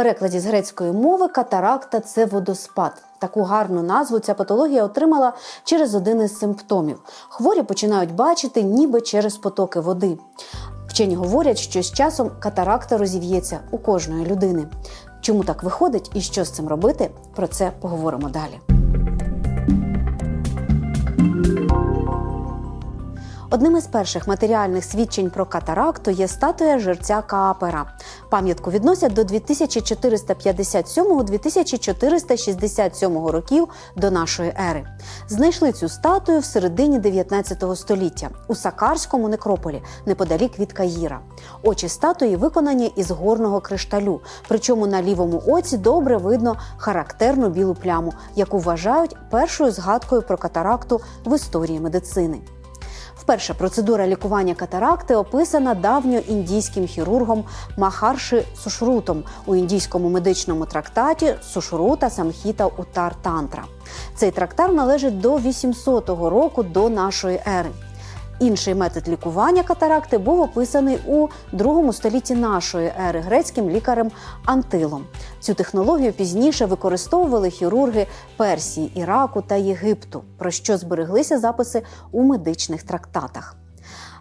перекладі з грецької мови катаракта це водоспад. Таку гарну назву ця патологія отримала через один із симптомів. Хворі починають бачити ніби через потоки води. Вчені говорять, що з часом катаракта розів'ється у кожної людини. Чому так виходить і що з цим робити? Про це поговоримо далі. Одним із перших матеріальних свідчень про катаракту є статуя жерця Каапера. Пам'ятку відносять до 2457-2467 років до нашої ери. Знайшли цю статую в середині 19 століття у Сакарському некрополі, неподалік від Каїра. Очі статуї виконані із горного кришталю, причому на лівому оці добре видно характерну білу пляму, яку вважають першою згадкою про катаракту в історії медицини. Вперше процедура лікування катаракти описана давньоіндійським хірургом Махарши Сушрутом у індійському медичному трактаті Сушрута Самхіта Утар Тантра. Цей трактар належить до 800 року до нашої ери. Інший метод лікування катаракти був описаний у другому столітті нашої ери грецьким лікарем Антилом. Цю технологію пізніше використовували хірурги Персії, Іраку та Єгипту, про що збереглися записи у медичних трактатах.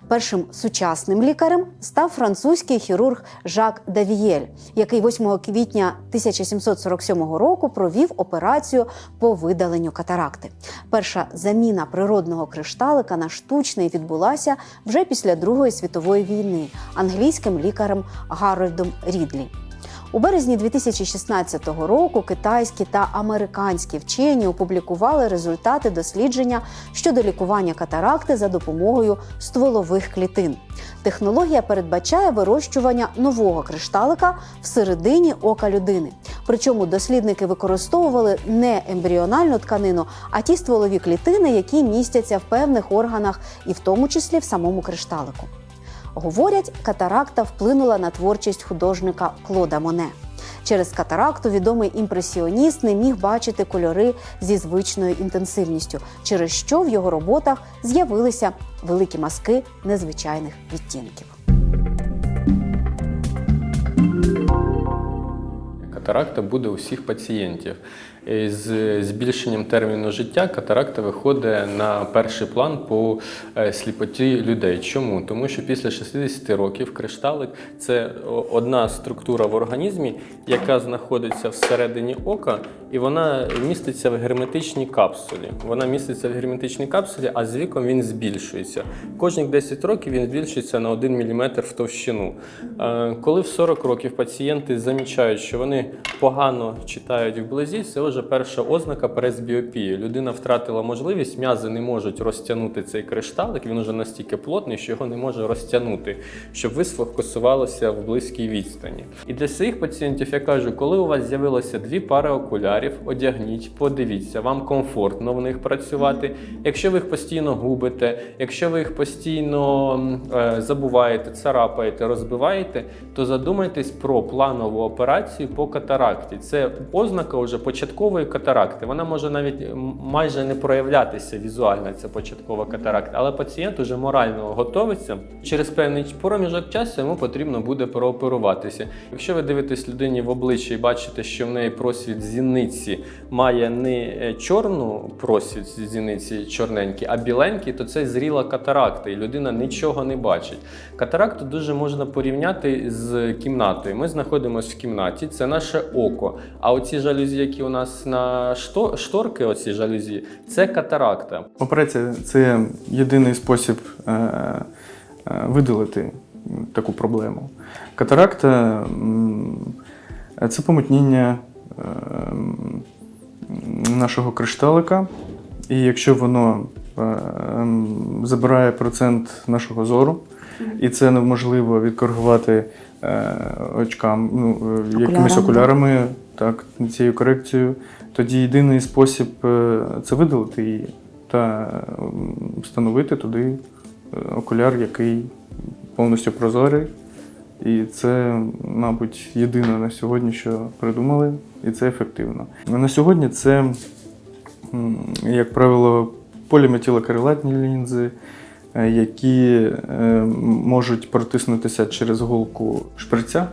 Першим сучасним лікарем став французький хірург Жак Давієль, який 8 квітня 1747 року провів операцію по видаленню катаракти. Перша заміна природного кришталика на штучний відбулася вже після Другої світової війни англійським лікарем Гарольдом Рідлі. У березні 2016 року китайські та американські вчені опублікували результати дослідження щодо лікування катаракти за допомогою стволових клітин. Технологія передбачає вирощування нового кришталика всередині ока людини. Причому дослідники використовували не ембріональну тканину, а ті стволові клітини, які містяться в певних органах, і в тому числі в самому кришталику. Говорять, катаракта вплинула на творчість художника Клода Моне. Через катаракту відомий імпресіоніст не міг бачити кольори зі звичною інтенсивністю, через що в його роботах з'явилися великі мазки незвичайних відтінків. Катаракта буде у всіх пацієнтів. З збільшенням терміну життя катаракта виходить на перший план по е, сліпоті людей. Чому? Тому що після 60 років кришталик це одна структура в організмі, яка знаходиться всередині ока, і вона міститься в герметичній капсулі. Вона міститься в герметичній капсулі, а з віком він збільшується. Кожні 10 років він збільшується на 1 мм в товщину. Е, Коли в 40 років пацієнти замічають, що вони погано читають вблизі, це вже перша ознака пресбіопії. Людина втратила можливість, м'язи не можуть розтягнути цей кришталик, він вже настільки плотний, що його не може розтягнути, щоб ви сфокусувалося в близькій відстані. І для своїх пацієнтів я кажу, коли у вас з'явилося дві пари окулярів, одягніть, подивіться, вам комфортно в них працювати. Якщо ви їх постійно губите, якщо ви їх постійно е, забуваєте, царапаєте, розбиваєте, то задумайтесь про планову операцію по катаракті. Це ознака вже початкової катаракти. Вона може навіть майже не проявлятися візуально, ця початкова катаракта, але пацієнт уже морально готовиться. Через певний проміжок часу йому потрібно буде прооперуватися. Якщо ви дивитесь людині в обличчя і бачите, що в неї просвіт зіниці має не е, чорну просвіт зіниці чорненький, а біленький, то це зріла катаракта, і людина нічого не бачить. Катаракту дуже можна порівняти з кімнатою. Ми знаходимося в кімнаті, це наше око. А оці жалюзі, які у нас на шторки, оці жалюзі, це катаракта. Операція це єдиний спосіб е, е, видалити таку проблему. Катаракта це помутніння е, нашого кришталика, і якщо воно е, забирає процент нашого зору, і це неможливо відкоригувати очкам, ну, якимись Окулярами, окулярами, так, цією корекцією, тоді єдиний спосіб е, це видалити її та встановити туди е, окуляр, який повністю прозорий. І це, мабуть, єдине на сьогодні, що придумали, і це ефективно. На сьогодні це, як правило, поліметилокарилатні лінзи, е, які можуть протиснутися через голку шприця.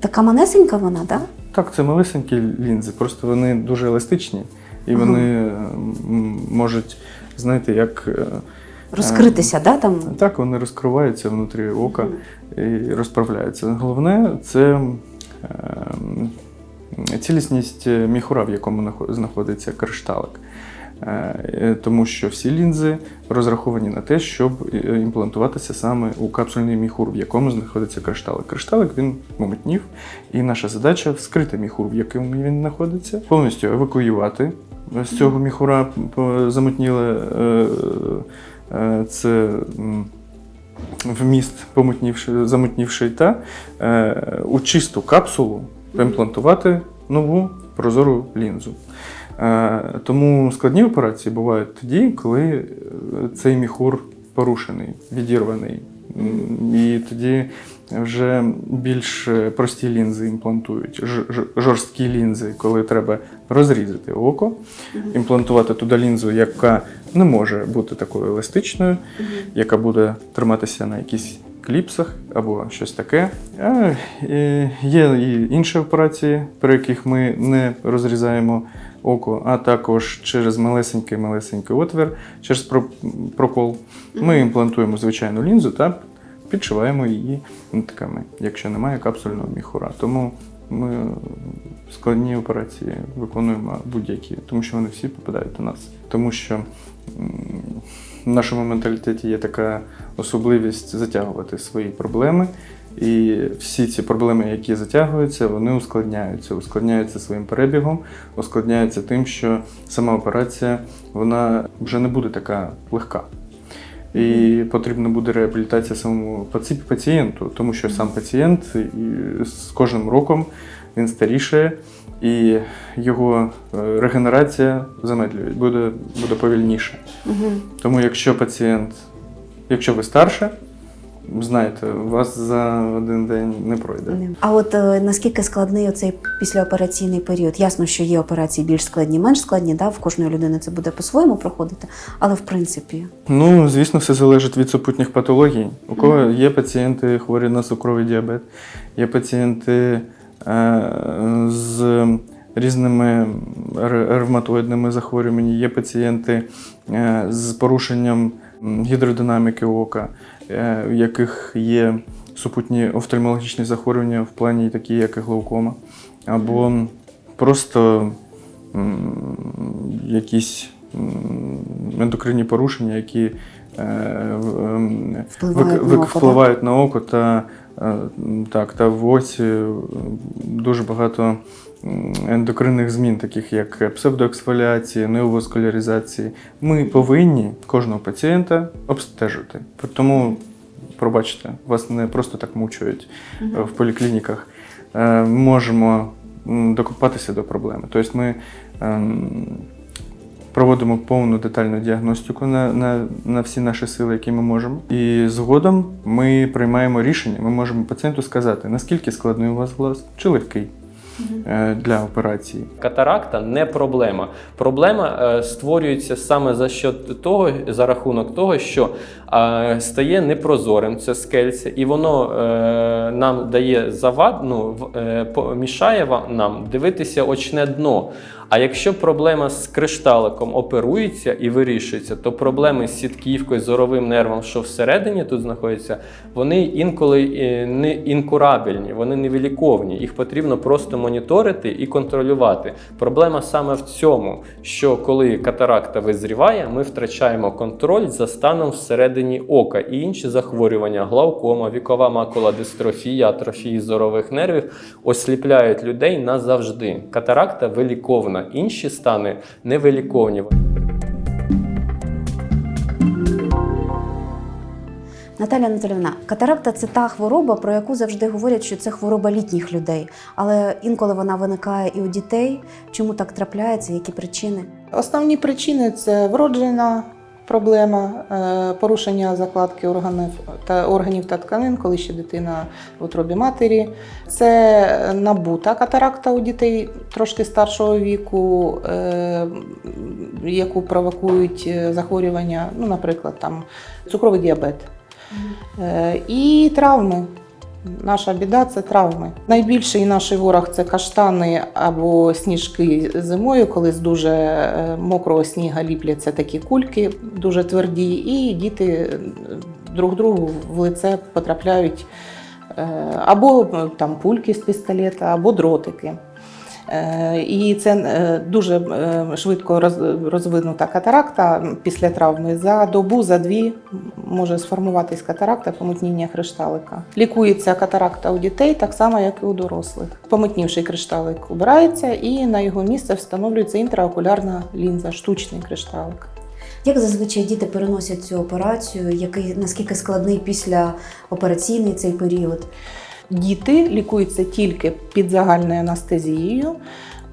Така манесенька вона, так? Так, це малесенькі лінзи, просто вони дуже еластичні і вони можуть, знаєте, як. е, Розкритися, да, там? Так, вони розкриваються внутрі ока і розправляються. Головне це ем, цілісність міхура, в якому знаходиться кришталик. Е, Тому що всі лінзи розраховані на те, щоб е, імплантуватися саме у капсульний міхур, в якому знаходиться кришталик. Кришталик він помутнів, і наша задача вскрити міхур, в якому він знаходиться, повністю евакуювати з цього міхура замутніле е, е, це вміст помутнівши, замутнівший, та е, у чисту капсулу імплантувати нову прозору лінзу. Е, тому складні операції бувають тоді, коли е, цей міхур порушений, відірваний. І тоді вже більш е, прості лінзи імплантують, жорсткі лінзи, коли треба розрізати око, імплантувати туди лінзу, яка не може бути такою еластичною, яка буде триматися на якихось кліпсах або щось таке. А, є і інші операції, при яких ми не розрізаємо око, а також через малесенький-малесенький отвір, через прокол. Ми імплантуємо звичайну лінзу та підшиваємо її нитками, якщо немає капсульного міхура. Тому ми складні операції виконуємо будь-які, тому що вони всі попадають до нас. Тому що в нашому менталітеті є така особливість затягувати свої проблеми. І всі ці проблеми, які затягуються, вони ускладняються, ускладняються своїм перебігом, ускладняються тим, що сама операція вона вже не буде така легка. І потрібна буде реабілітація самому пацієнту, тому що сам пацієнт з кожним роком він старішає, і його е, регенерація замедлює, буде, буде повільніше. Угу. Тому якщо пацієнт, якщо ви старше, знаєте, вас за один день не пройде. А от е, наскільки складний оцей післяопераційний період? Ясно, що є операції більш складні, менш складні, да? в кожної людини це буде по-своєму проходити, але в принципі. Ну, звісно, все залежить від супутніх патологій. У кого є пацієнти хворі на цукровий діабет, є пацієнти е, з різними ре- ревматоїдними захворюваннями, є пацієнти е, з порушенням м, гідродинаміки ока, е, у яких є супутні офтальмологічні захворювання в плані такі, як і глаукома, або просто якісь ендокринні порушення, які в- Впливають вик- на око, впливають на око та, е, так, та в оці е, дуже багато ендокринних змін, таких як псевдоексфоліації, неоваскуляризації. Ми повинні кожного пацієнта обстежити. Тому, пробачте, вас не просто так мучують е, в поліклініках. Е, можемо докопатися до проблеми. Тобто ми ем, проводимо повну детальну діагностику на, на, на всі наші сили, які ми можемо. І згодом ми приймаємо рішення. Ми можемо пацієнту сказати, наскільки складний у вас глаз чи легкий е, для операції. Катаракта не проблема. Проблема е, створюється саме за счет того, за рахунок того, що е, стає непрозорим це скельце, і воно е, нам дає завад, ну, в- е, мішає вам- нам дивитися очне дно. А якщо проблема з кришталиком оперується і вирішується, то проблеми з сітківкою, зоровим нервом, що всередині тут знаходяться, вони інколи е, не інкурабельні, вони невиліковні. Їх потрібно просто моніторити і контролювати. Проблема саме в цьому, що коли катаракта визріває, ми втрачаємо контроль за станом всередині ока і інші захворювання, глаукома, вікова макулодистрофія, атрофії зорових нервів осліпляють людей назавжди. Катаракта виліковна, інші стани невиліковні. Наталя Анатолівна, катаракта це та хвороба, про яку завжди говорять, що це хвороба літніх людей. Але інколи вона виникає і у дітей. Чому так трапляється? Які причини? Основні причини це вроджена проблема, е, порушення закладки органів та органів та тканин, коли ще дитина в утробі матері. Це набута катаракта у дітей трошки старшого віку, е, яку провокують е, захворювання, ну, наприклад, там цукровий діабет. Е, І травми. Наша біда це травми. Найбільший наш ворог це каштани або сніжки зимою, коли з дуже е, мокрого сніга ліпляться такі кульки, дуже тверді, і діти е, друг другу в лице потрапляють е, або там пульки з пістолета, або дротики. Е, І це е, дуже е, швидко роз- розвинута катаракта після травми. За добу, за дві може сформуватись катаракта, помутніння кришталика. Лікується катаракта у дітей так само, як і у дорослих. Помутнівший кришталик убирається, і на його місце встановлюється інтраокулярна лінза, штучний кришталик. Як зазвичай діти переносять цю операцію? Який наскільки складний після операційний цей період? Діти лікуються тільки під загальною анестезією.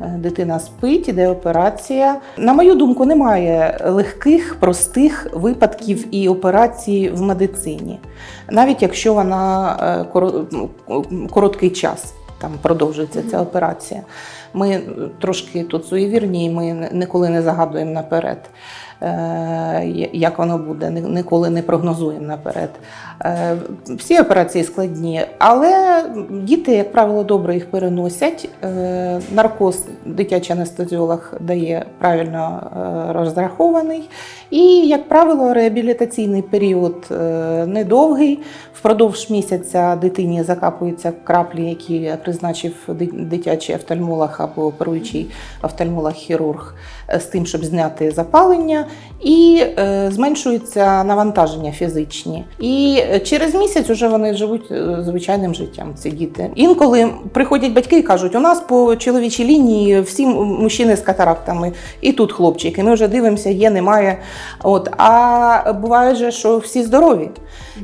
Е, Дитина спить, іде операція. На мою думку, немає легких, простих випадків і операцій в медицині, навіть якщо вона е, ну, короткий час там продовжується ця операція. Ми трошки тут суєвірні, ми ніколи не загадуємо наперед. Е, Як воно буде, ніколи не прогнозуємо наперед. Е, Всі операції складні, але діти, як правило, добре їх переносять. Е, Наркоз дитячий анестезіолог дає правильно розрахований. І, як правило, реабілітаційний період недовгий. Впродовж місяця дитині закапуються краплі, які призначив дитячий офтальмолог або оперуючий офтальмолог-хірург з тим, щоб зняти запалення, і е, зменшується навантаження фізичні. І е, через місяць вже вони живуть е, звичайним життям. Ці діти. Інколи приходять батьки і кажуть: у нас по чоловічій лінії всі мужчини з катарактами, і тут хлопчики. Ми вже дивимося, є, немає. От а буває же, що всі здорові.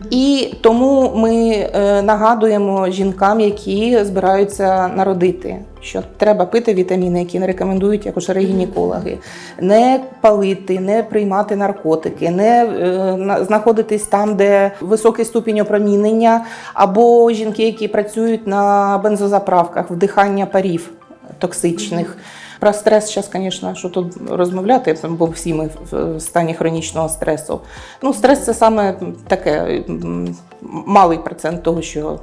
І тому ми нагадуємо жінкам, які збираються народити, що треба пити вітаміни, які не рекомендують акушери-гінекологи, не палити, не приймати наркотики, не е, знаходитись там, де високий ступінь опромінення, або жінки, які працюють на бензозаправках, вдихання парів токсичних. Про стрес зараз, звісно, що тут розмовляти, бо всі ми в стані хронічного стресу. Ну, стрес це саме таке малий процент того, що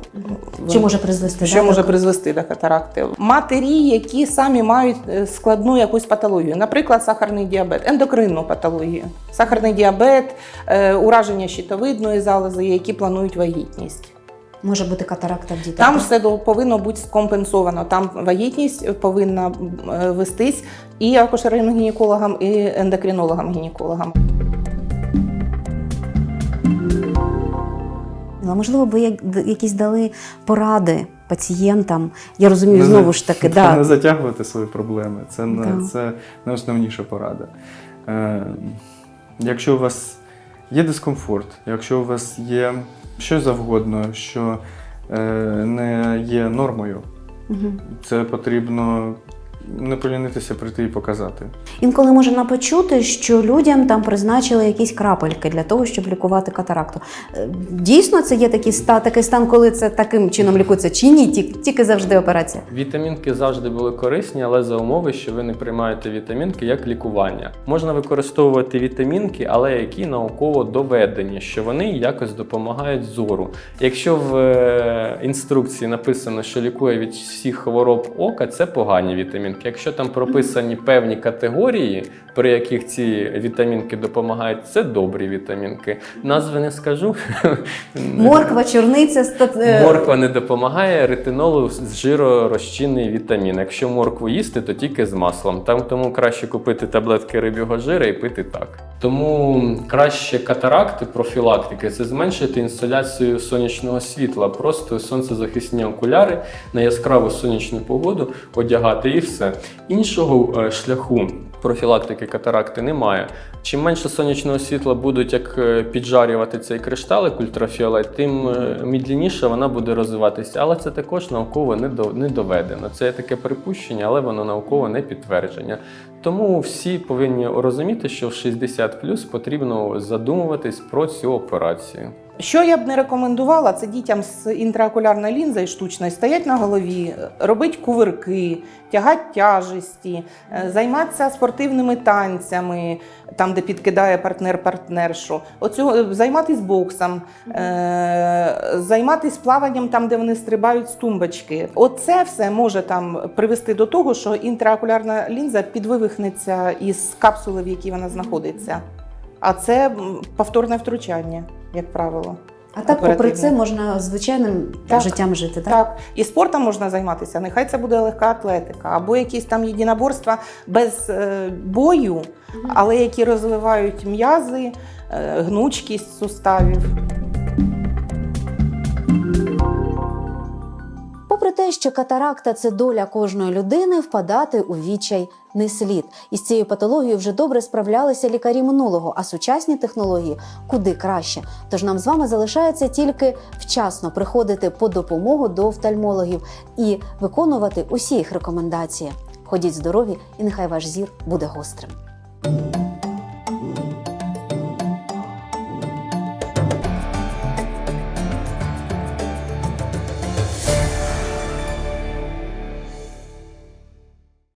Що може призвести що да, може призвести до катаракти. Матері, які самі мають е, складну якусь патологію, наприклад, сахарний діабет, ендокринну патологію, сахарний діабет, е, ураження щитовидної залози, які планують вагітність. Може бути катаракта в дітей? Там все повинно бути скомпенсовано. Там вагітність повинна е, вестись і акушерам-гінекологам, і ендокринологам-гінекологам. А можливо, ви як- д- якісь дали поради пацієнтам. Я розумію, Не знову ж таки, Не да. затягувати свої проблеми. Це, не, Да. це найосновніша порада. Е, якщо у вас є дискомфорт, якщо у вас є що завгодно, що е, не є нормою, угу. це потрібно не полінитися прийти і показати. Інколи можна почути, що людям там призначили якісь крапельки для того, щоб лікувати катаракту. Е, Дійсно, це є такий стан, такий стан, коли це таким чином лікується, чи ні? Тільки, тільки завжди операція. Вітамінки завжди були корисні, але за умови, що ви не приймаєте вітамінки як лікування. Можна використовувати вітамінки, але які науково доведені, що вони якось допомагають зору. Якщо в е, інструкції написано, що лікує від всіх хвороб ока, це погані вітамінки. Якщо там прописані певні категорії, при яких ці вітамінки допомагають, це добрі вітамінки. Назви не скажу. Морква, чорниця, стат... е, Морква не допомагає ретинолу з жиророзчинний вітамін. Якщо моркву їсти, то тільки з маслом. Там тому краще купити таблетки риб'ього жира і пити так. Тому краще катаракти, профілактики це зменшити інсталяцію сонячного світла, просто сонцезахисні окуляри на яскраву сонячну погоду одягати і все. Іншого е, шляху профілактики катаракти немає. Чим менше сонячного світла будуть як е, піджарювати цей кришталик ультрафіолет, тим е, мідлініше вона буде розвиватися. Але це також науково не не доведено. Це таке припущення, але воно науково не підтвердження. Тому всі повинні розуміти, що в 60 потрібно задумуватись про цю операцію. Що я б не рекомендувала, це дітям з інтраокулярною лінзою штучною стоять на голові, робити кувирки, тягати тяжесті, е, займатися спортивними танцями, там, де підкидає партнер партнершу, Оцю, е, займатися боксом, е, займатися плаванням там, де вони стрибають з тумбочки. Оце все може там привести до того, що інтраокулярна лінза підвивихнеться із капсули, в якій вона знаходиться. А це повторне втручання, як правило. А так, попри це, можна звичайним Так. життям жити, так? Так, і спортом можна займатися. Нехай це буде легка атлетика, або якісь там єдиноборства без е, бою, але які розвивають м'язи, е, гнучкість суставів. Що катаракта це доля кожної людини, впадати у відчай не слід. Із цією патологією вже добре справлялися лікарі минулого, а сучасні технології куди краще. Тож нам з вами залишається тільки вчасно приходити по допомогу до офтальмологів і виконувати усі їх рекомендації. Ходіть здорові, і нехай ваш зір буде гострим.